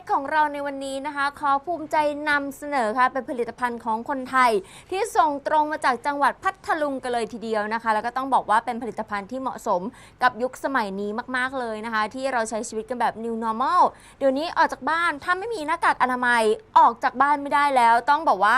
กของเราในวันนี้นะคะ ขอภูมิใจนำเสนอค่ะเป็นผลิตภัณฑ์ของคนไทย ที่ส่งตรงมาจากจังหวัดพัทลุงกันเลยทีเดียวนะคะ แล้วก็ต้องบอกว่าเป็นผลิตภัณฑ์ที่เหมาะสมกับยุคสมัยนี้มาก ๆเลยนะคะ ที่เราใช้ชีวิตกันแบบ new normal เดี๋ยวนี้ออกจากบ้านถ้าไม่มีหน้ากากอนามัยออกจากบ้านไม่ได้แล้ว ต้องบอกว่า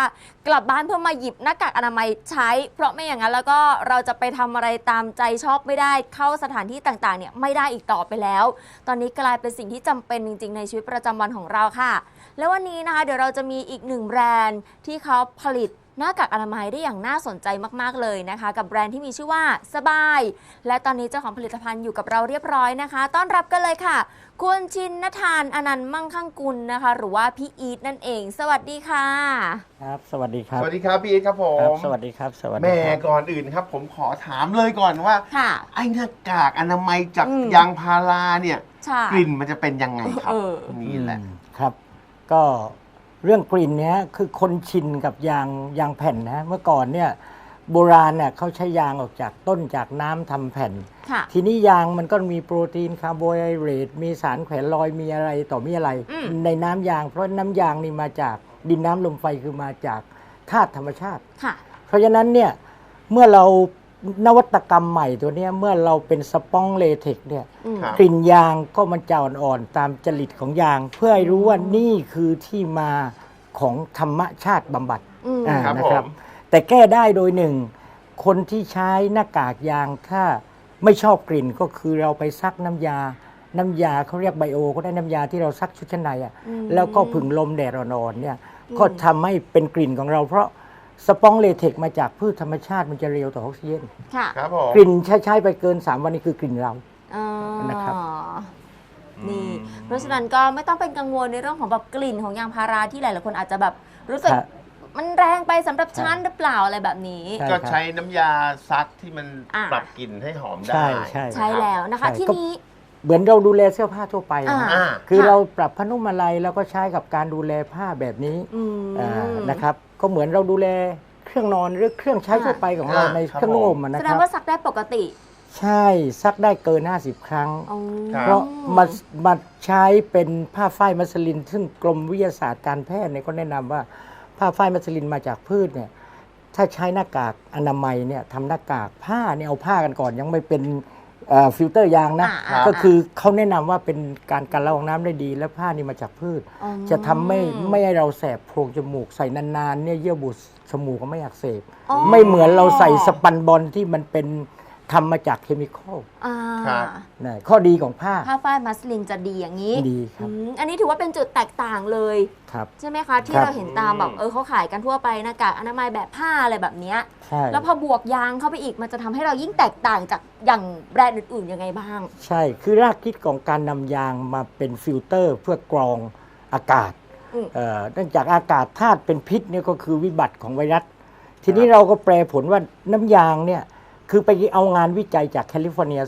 กลับบ้านเพื่อมาหยิบหน้ากากอนามัยใช้ เพราะไม่อย่างนั้นแล้วก็เราจะไปทำอะไรตามใจชอบไม่ได้ เข้าสถานที่ต่างๆเนี่ยไม่ได้อีกต่อไปแล้ว ตอนนี้กลายเป็นสิ่งที่จำเป็นจริง ๆ ในชีวิตประจำวันของเราค่ะ แล้ววันนี้นะคะ เดี๋ยวเราจะมีอีกหนึ่งแบรนด์ที่เขาผลิต หน้ากากอนามัยได้อย่างน่าสนใจมากๆเลยนะคะ กับแบรนด์ที่มีชื่อว่าสบาย และตอนนี้เจ้าของผลิตภัณฑ์อยู่กับเราเรียบร้อยนะคะ ต้อนรับกันเลยค่ะ คุณชินนทานอนันต์มั่งคั่งกุลนะคะ หรือว่าพี่อีทนั่นเอง สวัสดีค่ะ ครับ สวัสดีครับสวัสดีครับพี่อีทครับผครับมสวัสดีครับ สวัสดีแม่ครับ ก่อนอื่นครับ ผมขอถามเลยก่อนว่า ค่ะ ไอ้หน้ากากอนามัยจากอืม ยางพาราเนี่ย ใช่กลิ่นมันจะเป็นยังไงครับ เออ นี่แหละ อืมครับ ก็ เรื่องกลิ่นเนี้ยคือคนชินกับยางยางแผ่นนะเมื่อก่อนเนี่ยโบราณเนี่ยเขาใช้ยางออกจากต้นจากน้ำทำแผ่น ค่ะ ทีนี้ยางมันก็มีโปรตีนคาร์โบไฮเดรตมีสารแขวนลอยมีอะไรต่อมีอะไร อืม ในน้ำยาง เพราะน้ำยางนี่มาจากดินน้ำลมไฟคือมาจากธาตุธรรมชาติ ค่ะ เพราะฉะนั้นเนี่ยเมื่อเรา นวัตกรรมใหม่ตัวเนี้ยเมื่อเราเป็นสปองเลเทคเนี่ยอืมครับ กลิ่นยางก็มันจะอ่อนๆตามจริตของยาง เพื่อให้รู้ว่านี่คือที่มาของธรรมชาติบำบัดอืม อ่าครับนะครับผม แต่แก้ได้โดยหนึ่ง คนที่ใช้หน้ากากยางถ้าไม่ชอบกลิ่นก็คือเราไปซักน้ำยา น้ำยาเขาเรียกไบโอก็ได้น้ำยาที่เราซักชุดชั้นในอะ อืม แล้วก็ผึ่งลมแดดอ่อนๆเนี่ยอืมก็ทำให้เป็นกลิ่นของเรา เพราะ สปองเลเทคมาจากพืชธรรมชาติมันจะเร็วต่อออกซิเจนค่ะครับผมกลิ่นใช้ใช้ไปเกิน 3 วันนี้คือกลิ่นเรา อ๋อนะครับ นี่อืมเพราะฉะนั้นก็ไม่ต้องเป็นกังวลในเรื่องของแบบกลิ่นของยางพาราที่หลายๆคนอาจจะแบบรู้สึกครับมันแรงไปสำหรับฉันหรือเปล่าอะไรแบบนี้ ใช่ ก็ใช้น้ำยาซักที่มันอ่าปรับกลิ่นให้หอมได้ใช่ใช่ ใช่แล้วนะคะ ใช่ ที่นี้ เหมือนเราดูแลเสื้อผ้าทั่วไปนะอ่าอ่าคือค่ะเราปรับผ้านุ่มอะไรแล้วก็ใช้กับการดูแลผ้าแบบนี้อืม อ่านะครับ ก็เหมือนเราดูแลเครื่องนอนหรือเครื่องใช้อ่าทั่วไปของเราอ่าในครับเครื่องนุ่งห่มอะแสนะดคงรับ ว่าซักได้ปกติ ใช่ซักได้เกิน 50 ครั้ง อ๋อ ครับ เพราะมามาใช้เป็นผ้าฝ้ายมัสลิน ซึ่งกรมวิทยาศาสตร์การแพทย์เนี่ยก็แนะนำว่าผ้าฝ้ายมัสลินมาจากพืชเนี่ยถ้าใช้หน้ากากอนามัยเนี่ยทำหน้ากากผ้าเนี่ยเอาผ้ากันก่อนยังไม่เป็นเอ่อ ฟิลเตอร์ยางนะ อ่าก็คือเขาแนะนำว่าเป็นการกันละอองน้ำได้ดี และผ้านี่มาจากพืช อ๋อ จะทำไม่ไม่ให้เราแสบโพรงจมูกใส่นานๆเนี่ยเยื่อบุจมูกก็ไม่อักเสบ อ๋อ ไม่เหมือนเราใส่สปันบอลที่มันเป็น ทำมาจากเคมีคอลอ่าครับ นะข้อดีของผ้า ผ้าฝ้ายมัสลินจะดีอย่างนี้ดีครับ อืมอันนี้ถือว่าเป็นจุดแตกต่างเลย ครับ ใช่ไหมคะ ที่ครับ เราเห็นตามแบบเออเขาขายกันทั่วไปหน้ากากอนามัยแบบผ้าอะไรแบบเนี้ย ใช่แล้วพอบวกยางเข้าไปอีกมันจะทำให้เรายิ่งแตกต่างจากอย่างแบรนด์อื่นๆยังไงบ้าง ใช่คือรากคิดของการนำยางมาเป็นฟิลเตอร์ เพื่อกรองอากาศอืม เอ่อเนื่องจากอากาศธาตุเป็นพิษเนี่ยก็คือวิบัติของไวรัส ทีนี้เราก็แปลผลว่าน้ำยางเนี่ย คือไปเอางานวิจัยจากแคลิฟอร์เนีย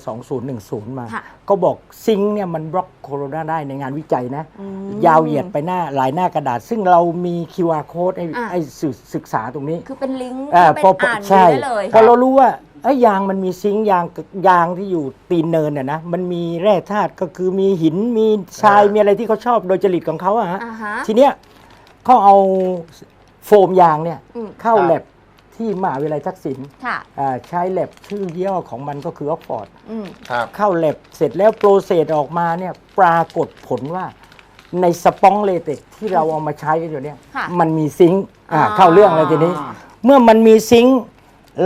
2010 มา ค่ะก็บอกซิงค์เนี่ยมันบล็อกโคโรนาได้ในงานวิจัยนะอืมยาวเหยียดไปหน้าหลายหน้ากระดาษ ซึ่งเรามี QR code ให้อะให้ศึกศึกษาตรงนี้คือเป็นลิงก์อ่าที่พอเป็นอ่านใช่ได้เลยพอเรารู้ว่าไอ้ยยางมันมีซิงค์ยางยางที่อยู่ตีนเนินน่ะนะมันมีแร่ธาตุก็คือมีหินมีทรายอ่ามี มีอะไรที่เขาชอบโดยจริตของเขาอะฮะ อ่าฮะ ทีเนี้ยเขาเอาโฟมยางเนี่ยอืม เข้าครับ แลบ ที่มหาวิทยาลัยทักษิณค่ะอ่าใช้แลบชื่อยี่ห้อของมันก็คือออกฟอร์ดอืมครับเข้าแลบเสร็จแล้วโปรเซสออกมาเนี่ยปรากฏผลว่าในสปองเลเทคที่เราเอามาใช้กันอยู่เนี่ยค่ะมันมีซิงค์อ่าอ่าเข้าเรื่องเลยทีนี้ เมื่อมันมีซิงค์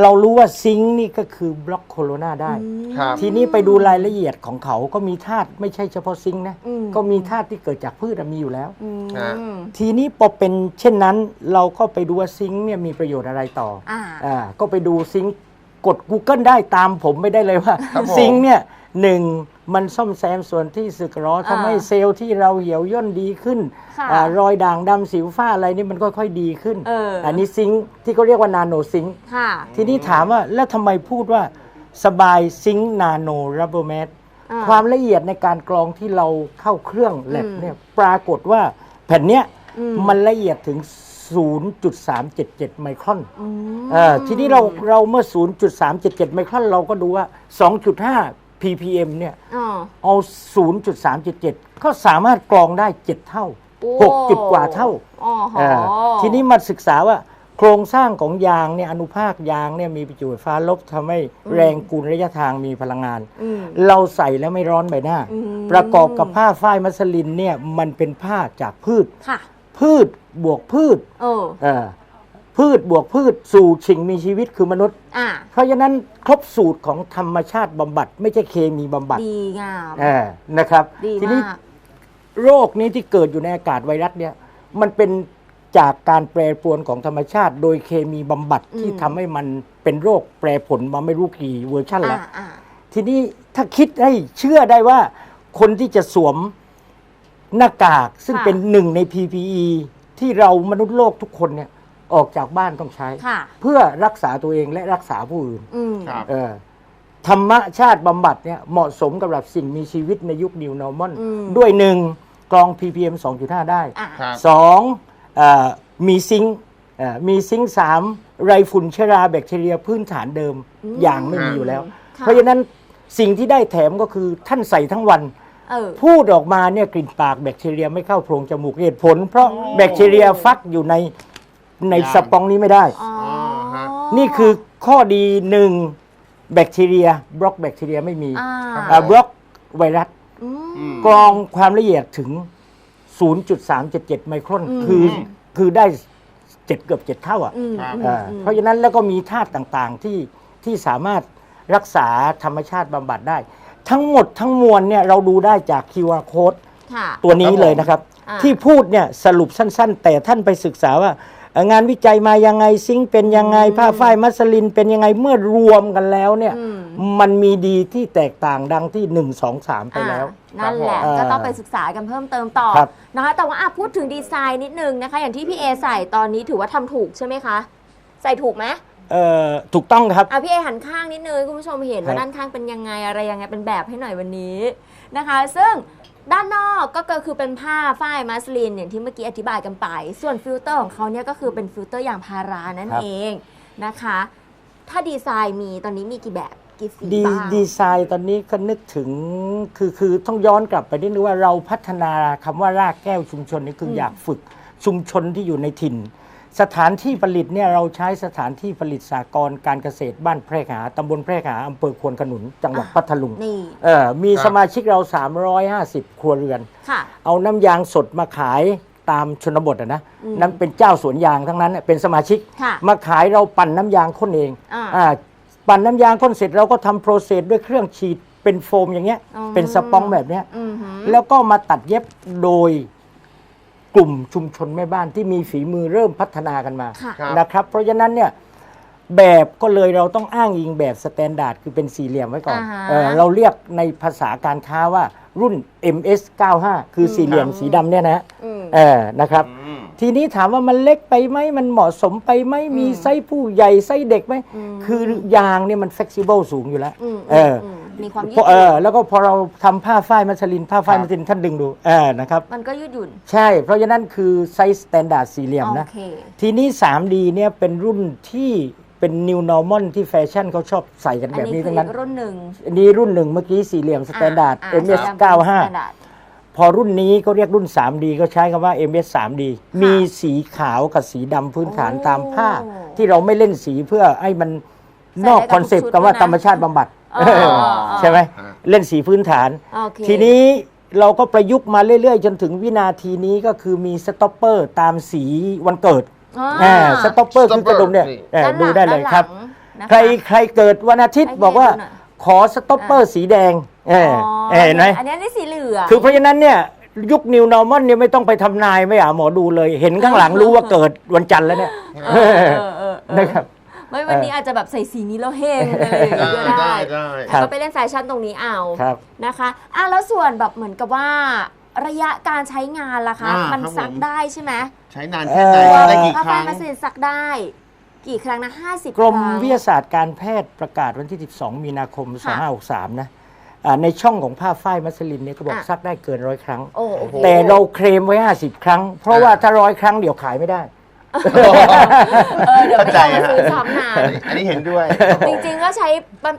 เรารู้ว่าซิงค์นี่ก็คือบล็อกโคโรนาได้อืมครับ ทีนี้ไปดูรายละเอียดของเขาก็มีธาตุไม่ใช่เฉพาะซิงค์นะ อืม ก็มีธาตุที่เกิดจากพืชอะมีอยู่แล้ว อืม ฮะ ทีนี้พอเป็นเช่นนั้นเราก็ไปดูว่าซิงค์เนี่ยมีประโยชน์อะไรต่ออ่า อ่าก็ไปดูซิงค์ กด Google ได้ตามผมไม่ได้เลยว่า ครับผม ซิงค์เนี่ยหนึ่งมันซ่อมแซมส่วนที่สึกหรอทำให้อ่าเซลล์ที่เราเหี่ยวย่นดีขึ้นค่ะอ่ารอยด่างดำสิวฝ้าอะไรนี่มันค่อยๆดีขึ้นเอออั นนี้ซิงค์ที่เขาเรียกว่านาโนซิงค์ ค่ะ ทีนี้ถามว่าแล้วทำไมพูดว่าสบายซิงค์นาโนรับเบอร์แมทอ่าความละเอียดในการกรองที่เราเข้าเครื่องแลบอืมเนี่ยปรากฏว่าแผ่นเนี้ยอืม มันละเอียดถึง 0.377 ไมครอนอืมเออทีนี้เราเราเมื่อ 0.377 ไมครอนเราก็ดูว่า 2.5 ppm เนี่ยอ๋อเอา 0.377 ก็สามารถกรองได้ 7 เท่าโอ้6จุดกว่าเท่าอ๋อหอเออทีนี้มาศึกษาว่าโครงสร้างของยางเนี่ยอนุภาคยางเนี่ยมีประจุไฟฟ้าลบทำให้แรงกูลระยะทางมีพลังงานอืมเราใส่แล้วไม่ร้อนใบหน้าอืมประกอบกับผ้าฝ้ายมัสลินเนี่ยมันเป็นผ้าจากพืชค่ะพืช บวกพืชเออเออพืชบวกพืชสู่สิ่งมีชีวิตคือมนุษย์ อะเพราะฉะนั้นครบสูตรของธรรมชาติบำบัด ไม่ใช่เคมีบำบัดดีงาม เออนะครับ ดีทีนี้มาก โรคนี้ที่เกิดอยู่ในอากาศไวรัสเนี่ยมันเป็นจากการแปรปรวนของธรรมชาติ โดยเคมีบำบัดที่ทำให้มันเป็นโรคแปรผลมาไม่รู้กี่เวอร์ชันอะแล้วอะทีนี้ถ้าคิดให้เชื่อได้ว่าคนที่จะสวมหน้ากากซึ่งเป็นหนึ่งใน PPE ที่เรามนุษย์โลกทุกคนเนี่ยออกจากบ้านต้องใช้ ค่ะ เพื่อรักษาตัวเองและรักษาผู้อื่น อืม ครับ เออธรรมชาติบำบัดเนี่ยเหมาะสมกับสิ่งมีชีวิตในยุค New Normal อืม ด้วยหนึ่งกรอง ppm 2.5 ได้อะ ครับ สองเออมีซิงค์เอ่อมีซิงค์สามไรฝุ่นเชื้อราแบคทีเรียพื้นฐานเดิมอืมอย่างไม่มีอยู่แล้ว ค่ะ เพราะฉะนั้นสิ่งที่ได้แถมก็คือท่านใส่ทั้งวัน เออ พูดออกมาเนี่ยกลิ่นปากแบคทีเรียไม่เข้าโพรงจมูกเหตุผล เพราะโอ้แบคทีเรียฟักอยู่ในในยาง สปองนี้ไม่ได้ อ๋อฮะ นี่คือข้อดีหนึ่งแบคทีเรียบล็อกแบคทีเรียไม่มีอ่าอ่าบล็อกไวรัสอืม อืม กรองความละเอียดถึง 0.377 ไมครอนอืม คือคือได้เจ็ดเกือบเจ็ดเท่าอะ อืมครับ อืมอ่าอืม เพราะฉะนั้นแล้วก็มีธาตุต่างๆที่ที่สามารถรักษาธรรมชาติบำบัดได้ ทั้งหมดทั้งมวลเนี่ยเราดูได้จาก QR code ค่ะ ตัวนี้เลยนะครับ อ่า ที่พูดเนี่ยสรุปสั้น ๆ แต่ท่านไปศึกษาว่าเอ่องานวิจัยมายังไงซิงค์เป็นยังไงผ้าฝ้ายมัสลินเป็นยังไงเมื่อรวมกันแล้วเนี่ยอืมมันมีดีที่แตกต่างดังที่ 1 2 3 ไปแล้ว อ่านั่นแหละ ครับผมก็ต้องไปศึกษากันเพิ่มเติมต่อครับ นะคะ แต่ว่าอะพูดถึงดีไซน์นิดนึงนะคะ อย่างที่พี่เอใส่ตอนนี้ถือว่าทำถูกใช่ไหมคะ ใส่ถูกไหม เอ่อถูกต้องครับ อะพี่เอหันข้างนิดนึงให้คุณผู้ชมเห็นครัว่าบด้านข้างเป็นยังไงอะไรยังไงเป็นแบบให้หน่อยวันนี้นะคะ ซึ่งด้านนอกก็คือเป็นผ้าฝ้ายมัสลินอย่างที่เมื่อกี้อธิบายกันไป ส่วนฟิลเตอร์ของเขาเนี่ยก็คือเป็นฟิลเตอร์ยางพารานั่นเองนะคะ ถ้าดีไซน์มีตอนนี้มีกี่แบบกี่สีดีบ้างดีไซน์ตอนนี้ก็นึกถึงคือคือต้องย้อนกลับไปนิดนึงว่าเราพัฒนาคำว่ารากแก้วชุมชนนี่คืออมอยากฝึกชุมชนที่อยู่ในถิ่น สถานที่ผลิตเนี่ยเราใช้สถานที่ผลิตสากรณ์การเกษตรบ้านแพรกหาตำบลแพรกหาอำเภอควนขนุนจังหวัดพัทลุงนี่ เออมีครับ สมาชิกเรา 350 ครัวเรือน ค่ะ เอาน้ำยางสดมาขายตามชนบทอะนะอืมนั้นเป็นเจ้าสวนยางทั้งนั้นน่ะเป็นสมาชิก ค่ะมาขายเราปั่นน้ำยางข้นเองอ่าอ่าปั่นน้ำยางข้นเสร็จเราก็ทำโปรเซสด้วยเครื่องฉีดเป็นโฟมอย่างเงี้ย อ๋อ เป็นสปองแบบเนี้ย อือหือ แล้วก็มาตัดเย็บโดย กลุ่มชุมชนแม่บ้านที่มีฝีมือเริ่มพัฒนากันมาค่ะ ครับ นะครับ เพราะฉะนั้นเนี่ยแบบก็เลยเราต้องอ้างอิงแบบสแตนดาร์ดคือเป็นสี่เหลี่ยมไว้ก่อนอ่าฮะเออเราเรียกในภาษาการค้าว่ารุ่น MS 95คือสี่เหลี่ยมสีดำเนี่ยนะอืม เออนะครับ อืม ทีนี้ถามว่ามันเล็กไปไหมมันเหมาะสมไปไหมมีอืมไส้ผู้ใหญ่ไส้เด็กไหมอืมคือยางเนี่ยมัน flexible สูงอยู่แล้ว อืมเออม มีความยืดพอเอหอยุ่นแล้วก็พอเราทำผ้าฝ้ายมัสลินผ้าฝ้ายครับมัสลินท่านดึงดูเออนะครับ มันก็ยืดหยุ่นใช่ เพราะฉะนั้นคือไซส์สแตนดาร์ดสี่เหลี่ยมโอนะเค ทีนี้ 3D เนี่ยเป็นรุ่นที่เป็น new normal ที่แฟชั่นเขาชอบใส่กันอันแบบนี้นี้คืทั้องนั้นอีกรุ่นหนึ่งอันนี้รุ่นหนึ่งเมื่อกี้สี่เหลี่ยมสแตนดาร์ดอ่ MS สีดำเป็น95 standard พอรุ่นนี้ก็เรียกรุ่น 3D ก็ใช้คำว่า MS 3D มีสีขาวกับสีดำพื้นฐานโอ้ตามผ้า ที่เราไม่เล่นสีเพื่อให้มันใส่นอกได้กับคอนเซปต์ทุกชุดกับว่าด้วยนะ ธรรมชาติบำบัด อ๋ออ๋ออ๋อ ใช่ไหมฮะเล่นสีพื้นฐาน โอเคทีนี้เราก็ประยุกต์มาเรื่อยๆ จนถึงวินาทีนี้ก็คือมีสต็อปเปอร์ตามสีวันเกิดอ่าสต็อปเปอร์คือกระดุมเนี่ยนี่เออด้านหดูลังได้เลยครับ ด้านหลังนะคะใครใครเกิดวันอาทิตย์ให้พี่บอกว่าดูหน่อย ขอสต็อปเปอร์สีแดงเออเออเห็นไหม อันนี้นี่สีเหลือง คือเพราะฉะนั้นเนี่ยยุค New Normal เนี่ยไม่ต้องไปทำนายไม่หาหมอดูเลย เห็นข้างหลังรู้ว่าเกิดวันจันทร์แล้วเนี่ย เออเออเออเออนะครับ ไม่วันนี้อาจจะแบบใส่สีนี้แล้วเฮงอะไรอย่างได้เงี้ยก็ได้ได้ได้ ครับ ก็ไปเล่นแฟชั่นตรงนี้เอาครับ นะคะอะแล้วส่วนแบบเหมือนกับว่าระยะการใช้งานล่ะคะ อ่ามัมันครับซักผม ได้ใช่ไหมใช้นานแค่ไหนเอ่อ ได้กี่ผ้าคฝ้ารั้ยงมัสลินซักได้ กี่ครั้งนะ50กรมครั้ง วิทยาศาสตร์การแพทย์ประกาศวันที่ 12 มีนาคม ค่ะ 2563 นะอ่าในช่องของผ้าฝ้ายมัสลินเนี่ยก็บอกอะ ซักได้เกินร้อยครั้ง โอ้โอเค แต่เราเคลมไว้ 50 ครั้ง เพราะว่าถ้าร้อยครั้งเดี๋ยวขายไม่ได้ เออเดี๋ยวไม่เข้าใจต้องมาฮะซื้อซ้ำนานอันนี้อันนี้เห็นด้วยจริงๆก็ใช้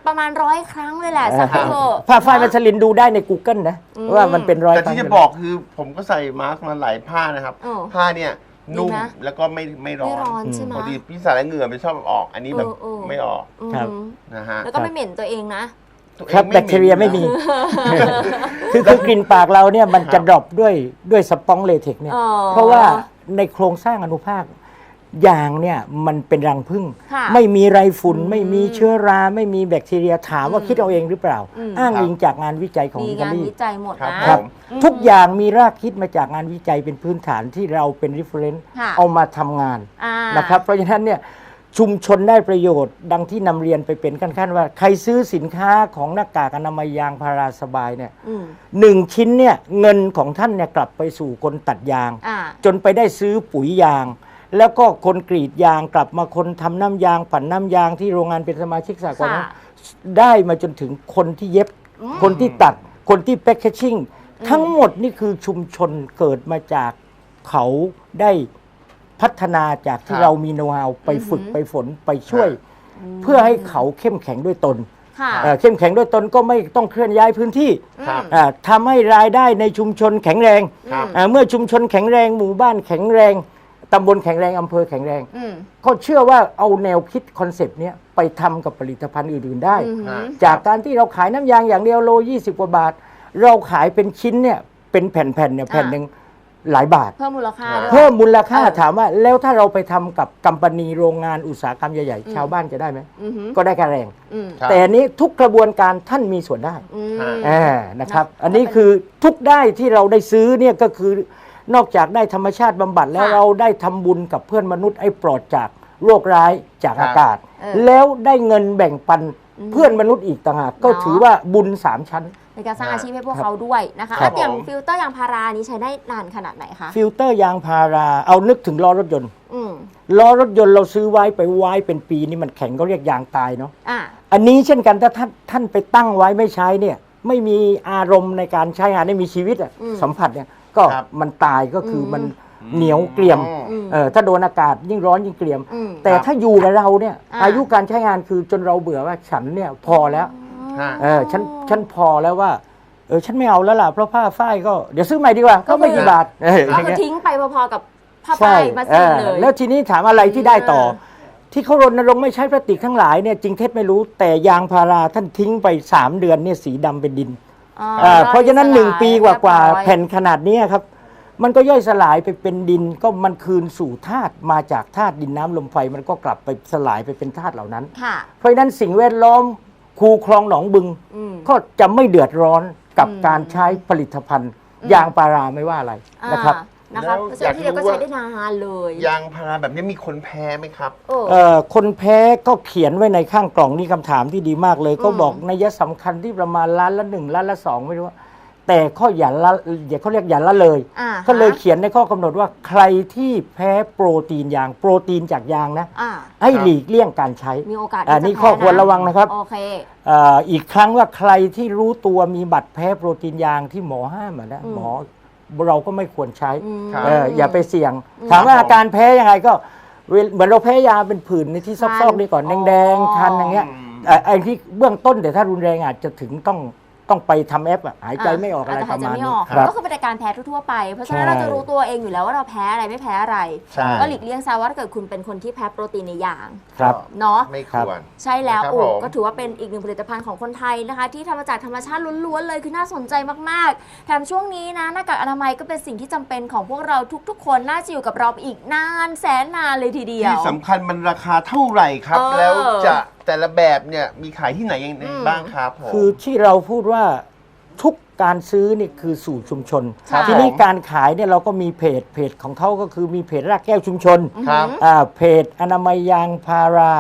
ประมาณร้อยครั้งเลยแหละสักครับเถอะผ้าฝ้ายมัสลินดูได้ใน Google นะ อืม ว่ามันเป็นรอยแต่ที่จะบอกคือผมก็ใส่มาร์กมาหลายผ้านะครับเออผ้าเนี่ยนุ่มดีนะ แล้วก็ไม่ไม่ร้อไม่นร้อนใช่ไหม ปกติพี่สายแล้วเหงื่อมันชอบออก อันนี้แบบเออเออ ไม่ออกอืมครับนะฮะแล้วก็ไม่เหม็นตัวเองนะ ตัวองครับไม่แบคทีเรียหนไม่มีนะคือคือกลิ่นปากเราเนี่ยมันครับจะดรอปด้วยด้วยสปองเลเทกเนี่ย อ๋อเพราะว่า ในโครงสร้างอนุภาคยางเนี่ยมันเป็นรังผึ้งค่ะไม่มีไรฝุ่นอืมไม่มีเชื้อรา ไม่มีแบคทีเรียถามว่าอืมคิดเอาเองหรือเปล่า อืม อ้างอิงจากงานวิจัยของมีอิตางานลีวิจัยหมดครับนะ ครับผมอืมทุกอย่างมีรากคิดมาจากงานวิจัยเป็นพื้นฐานที่เราเป็น reference ค่ะ เอามาทำงานอ่า นะครับเพราะฉะนั้นเนี่ย ชุมชนได้ประโยชน์ ดังที่นำเรียนไปเป็นขั้นๆว่า ใครซื้อสินค้าของหน้ากากอนามัยยางพาราสบายเนี่ยอืมหนึ่งชิ้นเนี่ยเงินของท่านเนี่ยกลับไปสู่คนตัดยางอ่าจนไปได้ซื้อปุ๋ยยาง แล้วก็คนกรีดยางกลับมาคนทำน้ำยางปั่นน้ำยางที่โรงงานเป็นสมาชิกสากลค่ะได้มาจนถึงคนที่เย็บอืมคนที่ตัดคนที่แพคเกจจิ้งทั้งหมดนี่คือชุมชนเกิดมาจากเขาได้ พัฒนาจากที่ครับเรามีโน้ตฮาวไปฝึกอือหือไปฝนไปช่วย เพื่อให้เขาเข้มแข็งด้วยตนค่ะเอ่อเข้มแข็งด้วยตนก็ไม่ต้องเคลื่อนย้ายพื้นที่ครับอ่าทำให้รายได้ในชุมชนแข็งแรงครับ อ่าเมื่อชุมชนแข็งแรงหมู่บ้านแข็งแรงตำบลแข็งแรงอำเภอแข็งแรง อืมก็เชื่อว่าเอาแนวคิดคอนเซปต์เนี้ยไปทำกับผลิตภัณฑ์อื่นๆได้ อือหือจากการที่เราขายน้ำยางอย่างเดียวโล 20 กว่าบาท เราขายเป็นชิ้นเนี่ยเป็นแผ่นๆเนี่ยแผ่นหนึ่ง หลายบาท เพิ่มมูลค่าด้วย เพิ่มมูลค่าเออ ถามว่า แล้วถ้าเราไปทำกับกัมปนีโรงงานอุตสาหกรรมใหญ่อืมๆชาวบ้านจะได้ไหมอือหือก็ได้การแรง อืมครับ แต่อันนี้ทุกกระบวนการท่านมีส่วนได้อืม อ่านะครับ นะอันนี้คือทุกได้ที่เราได้ซื้อเนี่ยก็คือนอกจากได้ธรรมชาติบำบัดแล้วค่ะเราได้ทำบุญกับเพื่อนมนุษย์ไอ้ปลอดจากโรคร้ายจากครับ อากาศ เออแล้วได้เงินแบ่งปันอืมเพื่อนมนุษย์อีกต่างหากก็เนาะ ถือว่าบุญสามชั้น ในการสร้างครับอาชีพให้พวกครับเขาด้วยนะคะครับ แล้วอย่างผมฟิลเตอร์ยางพารานี้ใช้ได้นานขนาดไหนคะฟิลเตอร์ยางพาราเอานึกถึงล้อรถยนต์อืมล้อรถยนต์เราซื้อไว้ไปไว้เป็นปีนี่มันแข็งก็เรียกยางตายเนาะอ่าอันนี้เช่นกันถ้าท่านท่านไปตั้งไว้ไม่ใช้เนี่ย ไม่มีอารมณ์ในการใช้งานไม่มีชีวิตอะอืมสัมผัสเนี่ยก็ครับ มันตายก็คืออมมันเหนียวเกรียมอืม เออถ้าโดนอากาศยิ่งร้อนยิ่งเกรียม อืม แต่ถ้าอยู่กับเราเนี่ย อ่า อายุการใช้งานคือจนเราเบื่อว่าฉันเนี่ยพอแล้วฮะ เออฉันฉันพอแล้วว่าเออฉันไม่เอาแล้วล่ะเพราะผ้าฝ้ายก็เดี๋ยวซื้อใหม่ดีกว่าก็ไม่กี่บาทเอออก็ย่างคือเงี้ยทิ้งไปพอๆกับผ้าใช่ป้ายมาเอสิอเลย แล้วทีนี้ถามอะไรที่ได้ต่อเออที่เขารณรงค์ไม่ใช้พลาสติกทั้งหลายเนี่ยจริงเท็จไม่รู้แต่ยางพาราท่านทิ้งไป 3 เดือนเนี่ยสีดำเป็นดิน อ๋อเอ่อเพราะฉะนั้นย่อยหนึ่งปีกว่าเรียบร้อยๆแผ่นขนาดเนี้ยครับ มันก็ย่อยสลายไปเป็นดินก็มันคืนสู่ธาตุมาจากธาตุดินน้ำลมไฟมันก็กลับไปสลายไปเป็นธาตุเหล่านั้น ค่ะ เพราะฉะนั้นสิ่งแวดล้อม คูคลองหนองบึง อืม ก็จะไม่เดือดร้อนกับอืมการใช้ผลิตภัณฑ์ อืม ยางพาราไม่ว่าอะไรนะครับอ่านะคะแล้วเพราะฉะนั้นที่เดียวก็อยากรู้ว่าใช้ได้นานเลยยางพาราแบบนี้มีคนแพ้ไหมครับเออเอ่อคนแพ้ก็เขียนไว้ในข้างกล่องนี่คำถามที่ดีมากเลย ก็อืม บอกนัยสำคัญที่ประมาณล้านละหนึ่งล้านละสองไม่รู้ว่า แต่ข้ออย่าละอย่าเขาเรียกอย่าละเลย อ่าก็เลยฮะเขียนในข้อกำหนดว่าใครที่แพ้โปรตีนยางโปรตีนจากยางนะ อ่าให้ครับหลีกเลี่ยงการใช้ มีโอกาสอ่าที่จะนี่แพ้ข้อควรระวังนะครับ โอเค เอ่ออีกครั้งว่าใครที่รู้ตัวมีบัตรแพ้โปรตีนยางที่หมอห้ามอะนะอืม หมอเราก็ไม่ควรใช้อืมครับ เอออย่าไปเสี่ยง อืมถามว่าครับอาการแพ้ยังไงก็เวลเหมือนเราแพ้ยาเป็นผื่นในที่ซคัอนกๆนี่ก่อนอ๋อแดงๆคันอย่างเงี้ยอืมเอ่อไอ้ที่เบื้องต้นแต่ถ้ารุนแรงอาจจะถึงต้อง ต้องไปทำแอปอะหายใจไม่ออกอะไรจจประมาณหยใจนี้ไออกครับก็คือเป็นอาการแพ้ทั่วๆไป เพราะฉะนั้นใช่เราจะรู้ตัวเองอยู่แล้วว่าเราแพ้อะไรไม่แพ้อะไร ใช่ ก็หลีกเลี่ยงซะว่าถ้าเกิดคุณเป็นคนที่แพ้โปรตีนในยางครับ เนาะ ไม่ควร ใช่แล้วนะครับโอ้ผมก็ถือว่าเป็นอีกหนึ่งผลิตภัณฑ์ของคนไทยนะคะ ที่ทำมาจากธรรมชาติล้วนๆเลยคือน่าสนใจมากๆแถมช่วงนี้นะหน้ากากอนามัยก็เป็นสิ่งที่จำเป็นของพวกเราทุกๆ คนน่าจะอยู่กับเราไปอีกนานแสนนานเลยทีเดียว ที่สำคัญมันราคาเท่าไหร่ครับ เออ แล้วจะ แต่ละแบบเนี่ยมีขายที่ไหนยังไงอืมบ้างครับผม คือที่เราพูดว่าทุกการซื้อนี่คือสู่ชุมชน ครับทีนี้ผมการขายเนี่ยเราก็มีเพจเพจของเขาก็คือมีเพจรากแก้วชุมชนครับ อ่าเพจอนามัยยางพารา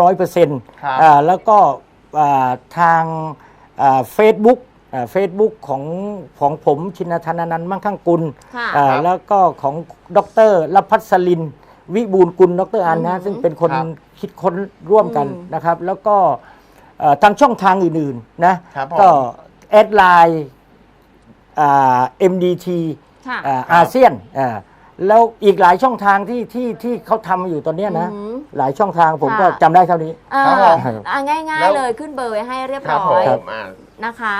ร้อยเปอร์เซ็นต์ครับแล้วก็อ่าทางเฟซบุ๊กเฟซบุ๊กของของผมชินธนานันท์มั่งคั่งกุลค่ะ อ่าครับ แล้วก็ของดรลพัสลิน วิบูลย์กุลดรอันอืนะมซึ่งเป็นคนครับคิดค้นร่วมกันอืม นะครับ แล้วก็เอ่อทางช่องทางอื่นๆนะครับผม ก็แอดไลน์อ่า MDT ค่ะ อ่าอาเซียนอ่าแล้วอีกหลายช่องทางที่ที่ที่เขาทำอยู่ตอนเนี้ยนะ อือหือหลายช่องทางผมค่ะ ก็จำได้เท่านี้เออครับผมอะง่ายแล้ว ๆเลยขึ้นเบอร์ไว้ให้เรียบครับร้ผอยมอ่า นะคะ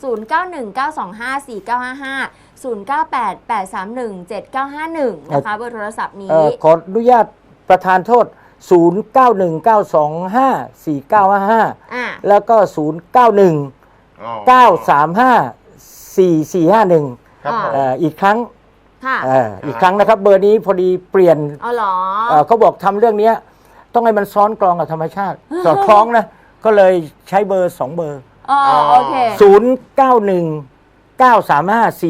0919254955 0988317951 นะคะเบอร์โทรศัพท์นี้ เอ่อขออนุญาตประธานโทษ 0919254955 อะแล้วก็ 091 อ๋อ935 4451ครับผม เอ่ออีกครั้งค่ะเอ่ออีกครั้งนะครับ เบอร์นี้พอดีเปลี่ยนเอาเหรอ เอ่อเขาบอกทำเรื่องเนี้ยต้องให้มันซ้อนกลองกับธรรมชาติ สอดคล้องนะ ก็เลยใช้เบอร์ 2 เบอร์ อ๋อโอเค 091 935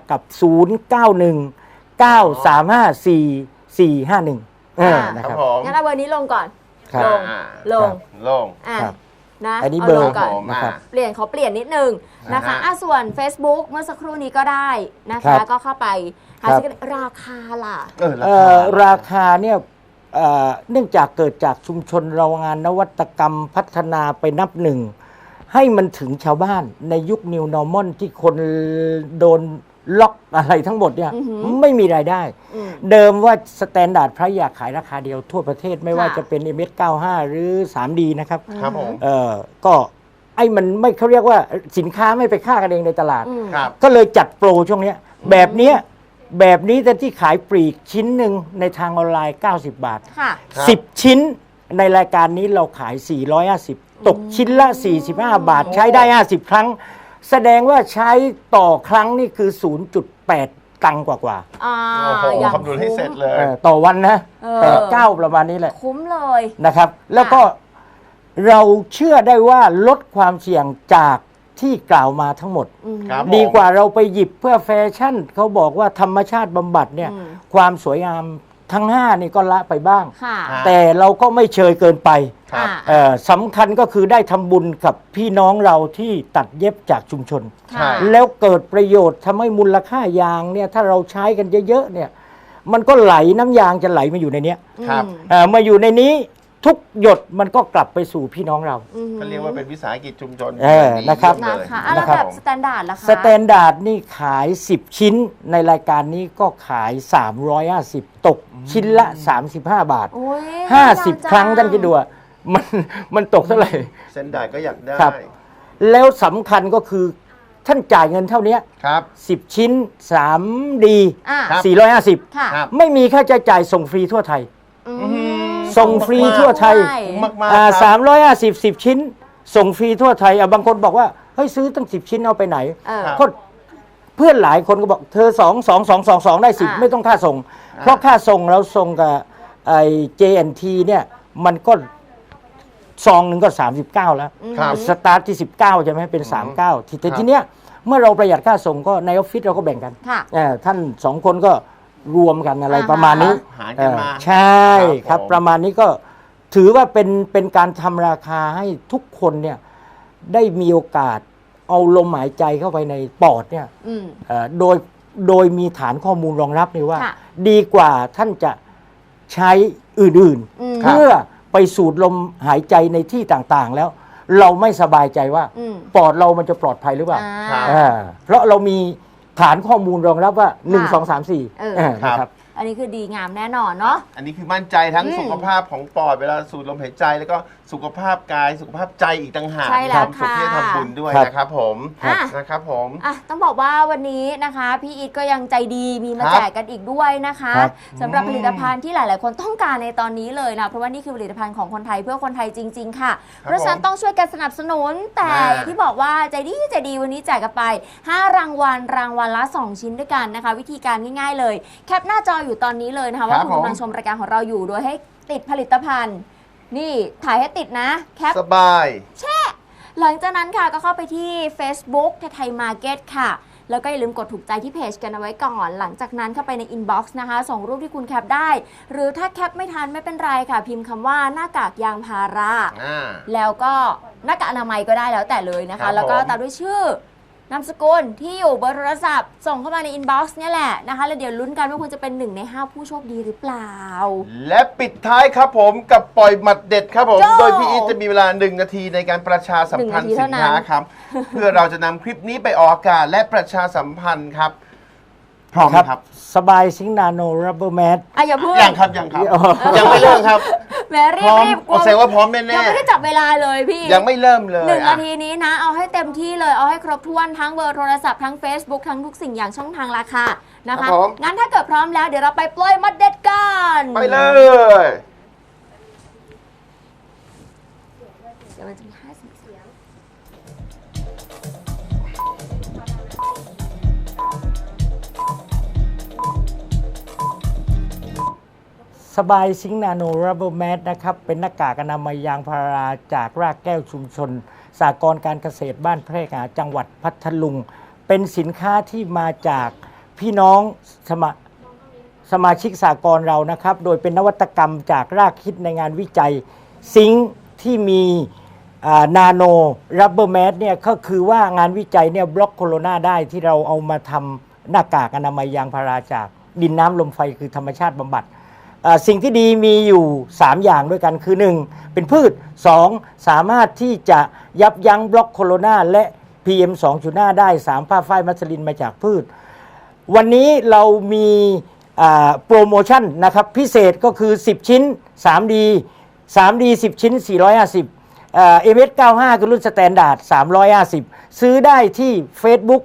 4955 กับ 091 935 4451เอออ่านนะคครัรับบผมงั้นเอาเบอร์นี้ลงก่อน ครับลงอ่าลง โลงอะครับ นะอันนี้าเบอร์ลงก่อน ผมนะครับ เปลี่ยนเขาเปลี่ยนนิดนึงนะคะอ่าฮะ อะส่วน Facebook เมื่อสักครู่นี้ก็ได้นะครัคะ บก็เข้าไปหาครับ ซื้อกันราคาล่ะ เออราเอ่คาอราคาเนี่ยเอ่อเนื่องจากเกิดจากชุมชนเรางานนวัตกรรมพัฒนาไปนับหนึ่ง ให้มันถึงชาวบ้านในยุค New Normal ที่คนโดนล็อกอะไรทั้งหมดเนี่ยอือหือไม่มีรายได้อืมเดิมว่าสแตนดาร์ดพระอยากขายราคาเดียวทั่วประเทศไม่ว่าค่ะจะเป็น MS95 หรือ 3D นะครับครับผมเอ่อก็ไอ้มันไม่เขาเรียกว่าสินค้าไม่ไปฆ่ากันเองในตลาดอืมครับก็เลยจัดโปรช่วงเนี้ย แบบเนี้ยแบบนี้แต่ที่ขายปลีกชิ้นหนึ่งในทางออนไลน์ 90 บาทค่ะครับ10 ชิ้นในรายการนี้เราขาย 450 ตกชิ้นละ 45 บาท ใช้ได้ 50 ครั้ง แสดงว่าใช้ต่อครั้งนี่คือ 0.8 ตังค์กว่าอ่าโอ้โหอย่างคำนวณให้เสร็จเลๆยเออต่อวันนะเออแปดเก้าประมาณนี้แหละคุ้มเลย นะครับ แล้วก็เราเชื่อได้ว่าลดความเสี่ยงจากที่กล่าวมาทั้งหมด อืม ครับดีกว่าเราไปหยิบเพื่อแฟชั่น เขาบอกว่าธรรมชาติบำบัดเนี่ย อืม ความสวยงาม ทั้งห้านี่ก็ละไปบ้าง ค่ะครับแต่เราก็ไม่เชยเกินไปครับ อ่า เอ่อสำคัญก็คือได้ทำบุญกับพี่น้องเราที่ตัดเย็บจากชุมชน ใช่แล้วเกิดประโยชน์ทำให้มูลค่ายางเนี่ยถ้าเราใช้กันเยอะๆเนี่ยมันก็ไหลน้ำยางจะไหลมาอยู่ในเนี้ยครับ อืม เอ่อมาอยู่ในนี้ ทุกหยดมันก็กลับไปสู่พี่น้องเรา อืมก็เรียกว่าเป็นวิสาหกิจชุมชนเออนะครับเยี่ยนะมเลยคะอะแล้วนะครับแบบสแตนดาร์ดล่ะคะ สแตนดาร์ดนี่ขาย 10 ชิ้น ในรายการนี้ก็ขาย 350 ตกชิ้นละ 35 บาท โอ้ย50 ครั้งท่านคิดดูอะมันมันตกเท่าไหร่ เส้นได้ก็อยากได้ ครับ แล้วสำคัญก็คือท่านจ่ายเงินเท่านี้ครับ 10 ชิ้น 3D อะ ครับ 450 ค่ะครับ ไม่มีค่าใช้จ่ายส่งฟรีทั่วไทย อือื้อหืมอ ส่งฟรีทั่วไทยใช่คุ้มมากๆอ่าครับสามร้อยห้าสิบสิบชิ้น ส่งฟรีทั่วไทยอะบางคนบอกว่าเฮ้ยซื้อตั้งสิบชิ้นเอาไปไหนเออครับก็เพื่อนหลายคนก็บอกเธอสองสองสองสองสองได้สิบอ่าไม่ต้องค่าส่งอ่าเพราะค่าส่งเราส่งกับไอ้ JNT เนี่ยมันก็ซองหนึ่งก็ 39 แล้วครับสตาร์ทที่ 19 ใช่ไหมเป็น 39 ทีแต่ครับทีเนี้ยเมื่อเราประหยัดค่าส่งก็ในออฟฟิศเราก็แบ่งกันค่ะเอ่อท่านสองคนก็ รวมกันอะไรอ่าฮะ ประมาณนี้หารกันมาเออใช่คครัรับบผม ประมาณนี้ก็ถือว่าเป็นเป็นการทำราคาให้ทุกคนเนี่ยได้มีโอกาสเอาลมหายใจเข้าไปในปอดเนี่ย อืม เอ่อโดยโดยมีฐานข้อมูลรองรับนี่ว่า ค่ะดีกว่าท่านจะใช้อื่นอืม ๆ เพื่อไปสูดลมหายใจในที่ต่างๆ แล้ว เราไม่สบายใจว่า อืมปอดเรามันจะปลอดภัยหรือเปล่าอ่า อ่าเพราะเรามี ฐานข้อมูลรองรับว่า 1 2 3 4เออเออ นะครับ อันนี้คือดีงามแน่นอนเนาะ อันนี้คือมั่นใจทั้งอืม สุขภาพของปอดเวลาสูดลมหายใจแล้วก็ สุขภาพกายสุขภาพใจอีกต่างหากใช่แล้วมีความสุขที่จะค่ะทำบุญด้วยครับ นะครับผมอะนะครับผม อะต้องบอกว่าวันนี้นะคะ พี่อีทก็ยังใจดีมีมาครับแจกกันอีกด้วยนะคะครับ สำหรับอืม ผลิตภัณฑ์ที่หลาย ๆ คนต้องการในตอนนี้เลยนะเพราะว่านี่คือผลิตภัณฑ์ของคนไทยเพื่อคนไทยจริง ๆ ค่ะ เพราะฉะนั้นต้องช่วยกันสนับสนุน แต่อ่าอย่างที่บอกว่าใจดีใจดีวันนี้แจกกันไป 5 รางวัลรางวัลละ 2 ชิ้นด้วยกันนะคะ วิธีการง่าย ๆ เลย แคปหน้าจออยู่ตอนนี้เลยนะคะ ว่าครับคุณกำลังผมชมรายการของเราอยู่โดยให้ติดผลิตภัณฑ์ นี่ถ่ายให้ติดนะแคป สบาย หลังจากนั้นค่ะก็เข้าไปที่ Facebook ไทยมาร์เก็ตค่ะ แล้วก็อย่าลืมกดถูกใจที่เพจกันเอาไว้ก่อน หลังจากนั้นเข้าไปในอินบ็อกซ์นะคะ ส่งรูปที่คุณแคปได้ หรือถ้าแคปไม่ทันไม่เป็นไรค่ะ พิมพ์คำว่าหน้ากากยางพารา อ่า แล้วก็หน้ากากอนามัยก็ได้แล้วแต่เลยนะครัคะ บแล้วก็ผม ตามด้วยชื่อ นามสกุลที่อยู่เบอร์โทรศัพท์ ส่งเข้ามาในอินบ็อกซ์เนี่ยแหละนะคะแล้วเดี๋ยวลุ้นกันว่าคุณจะเป็นหนึ่งในห้าผู้โชคดีหรือเปล่า และปิดท้ายครับผมกับปล่อยหมัดเด็ดครับผม โจ้โดยพี่อีทจะมีเวลาหนึ่งนาทีในการประชาสัมพันธ์หนึ่งนาทีสิเท่านนั้น ค้าครับ เพื่อเราจะนำคลิปนี้ไปออกอากาศและประชาสัมพันธ์ครับ พร้อมไหมครับ สบายซิงนาโนรับเบอร์แมสอะอย่าเพิ่ง ยังครับยังครับอ๋อยังไม่เริ่มครับ แหมรีพร้บอมรีบกลัโอวแสดงว่าพร้อมแน่ยังไม่ได้จับเวลาเลยพี่ ๆยังไม่เริ่มเลยหนึ่งอะนาทีนี้นะ เอาให้เต็มที่เลย เอาให้ครบถ้วนทั้งเบอร์โทรศัพท์ทั้ง Facebook ทั้งทุกสิ่งอย่างช่องทางราคานะครัคะ บผม งั้นถ้าเกิดพร้อมแล้วเดี๋ยวเราไปปล่อยมัดเด็ดกันไปเลย เดี๋ยวมันจะ บายซิงนาโนรับเบอร์แมสนะครับ เป็นหน้ากากอนามัยยางพาราจากรากแก้วชุมชน สากรการเกษตรบ้านแพร่กาจังหวัดพัทลุง เป็นสินค้าที่มาจากพี่น้องสมาสมาชิกสากรเรานะครับ โดยเป็นนวัตกรรมจากรากคิดในงานวิจัย ซิงค์ที่มีนาโนรับเบอร์แมสเนี่ยก็คือว่างานวิจัยเนี่ยบล็อกโคโรนาได้ที่เราเอามาทำหน้ากากอนามัยยางพาราจากดินน้ำลมไฟคือธรรมชาติบำบัด สิ่งที่ดีมีอยู่ 3 อย่างด้วยกันคือ 1. เป็นพืช 2. สามารถที่จะยับยั้งบล็อกโคโรนาและ PM 2.5 ได้ 3 ผ้าฝ้ายมัสลินมาจากพืช วันนี้เรามีโปรโมชั่นนะครับ พิเศษก็คือ 10 ชิ้น 3D 3D 10 ชิ้น 450เอ่อ MS 95คือรุ่นสแตนดาร์ด350ซื้อได้ที่ Facebook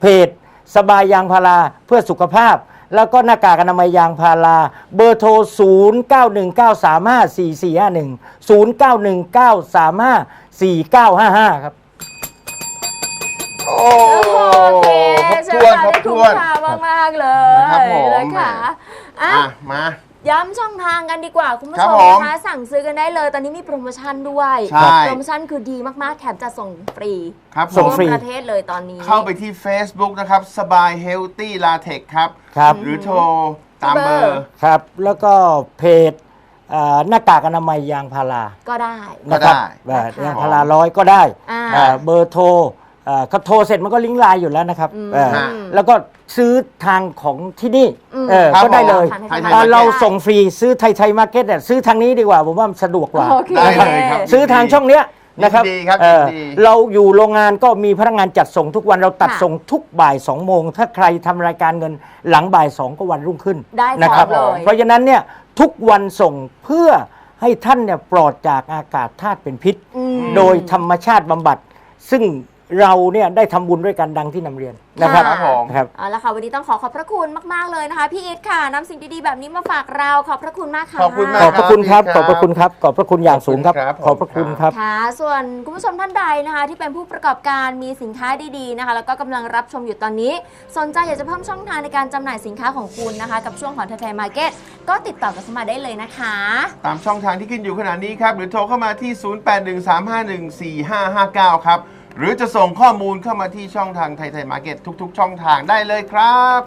เพจสบายยางพาราเพื่อสุขภาพ แล้วก็หน้ากากอนามัยยางพาราเบอร์โทร 0919354451 0919354955 ครับ โอ้โอเคครบใช้ถ้เววนลาครบได้คุ้ถ้มวน ค่ามาก ๆ เลยนะครับผม นะคะอะ อะมา ย้ำช่องทางกันดีกว่าคุณผู้ครัชบมผมนะคะสั่งซื้อกันได้เลย ตอนนี้มีโปรโมชั่นด้วย ใช่ โปรโมชั่นคือดีมากๆแถมจะส่งฟรีครับผส่งม ฟรี ทั่วประเทศเลยตอนนี้ เข้าไปที่ Facebook นะครับ สบายเฮลตี้ลาเทคครับ ครับ หรือโทรตามเบอเบอร์ร์ ครับ แล้วก็เพจอ่าหน้ากากอนามัยยางพาราก็ได้ ก็นะครับได้เอ่อนะคะยางพาราร้อยก็ได้อ่าอ่าเบอร์โทร อ่าเขาโทรเสร็จมันก็ลิงก์ไลน์อยู่แล้วนะครับอืมเออฮะ แล้วก็ซื้อทางของที่นี่อืมเออครับก็ได้เลยผ่านไทยทางๆอ่ามาร์เก็ตเราส่งฟรีซื้อไทยไทยมาร์เก็ตเนี่ยซื้อทางนี้ดีกว่าผมว่ามันสะดวกกว่า โอเค ได้เลยครับ ซื้อทางช่องเนี้ยนะครับยินดีครับเออยินดีเราอยู่โรงงานก็มีพนักงานจัดส่งทุกวันเราตัดค่ะส่งทุกบ่าย2โมง ถ้าใครทำรายการเงินหลังบ่าย2ก็วันรุ่งขึ้นได้นะครับของเลย เพราะฉะนั้นเนี่ยทุกวันส่งเพื่อให้ท่านเนี่ยปลอดจากอากาศธาตุเป็นพิษอืมโดยธรรมชาติบำบัด ซึ่ง เราเนี่ยได้ทำบุญด้วยกันดังที่นำเรียนนะครับค่ะครับผมนะครับ เอาละค่ะวันนี้ต้องขอขอบพระคุณมาก ๆ เลยนะคะ พี่อิทค่ะนำสิ่งดีๆแบบนี้มาฝากเราขอบพระคุณมากค่ะขอบคุณขมาอกบพระคุณครับครับ ขอบพระคุณครับ ขอบพระคุณอย่างสูงครับขอบคุณครับขอบพระคุณครับ ค่ะ ส่วนคุณผู้ชมท่านใดนะคะ ที่เป็นผู้ประกอบการมีสินค้าดีๆนะคะ แล้วก็กำลังรับชมอยู่ตอนนี้ สนใจอยากจะเพิ่มช่องทางในการจำหน่ายสินค้าของคุณนะคะ กับช่วงของไทยมาร์เก็ตก็ติดต่อกันเข้ามาได้เลยนะคะ ตามช่องทางที่ขึ้นอยู่ขณะนี้ครับ หรือโทรเข้ามาที่ 0813514559 ครับ หรือจะส่งข้อมูลเข้ามาที่ช่องทางไทยไทยมาร์เก็ตทุก ๆ ช่องทางได้เลยครับ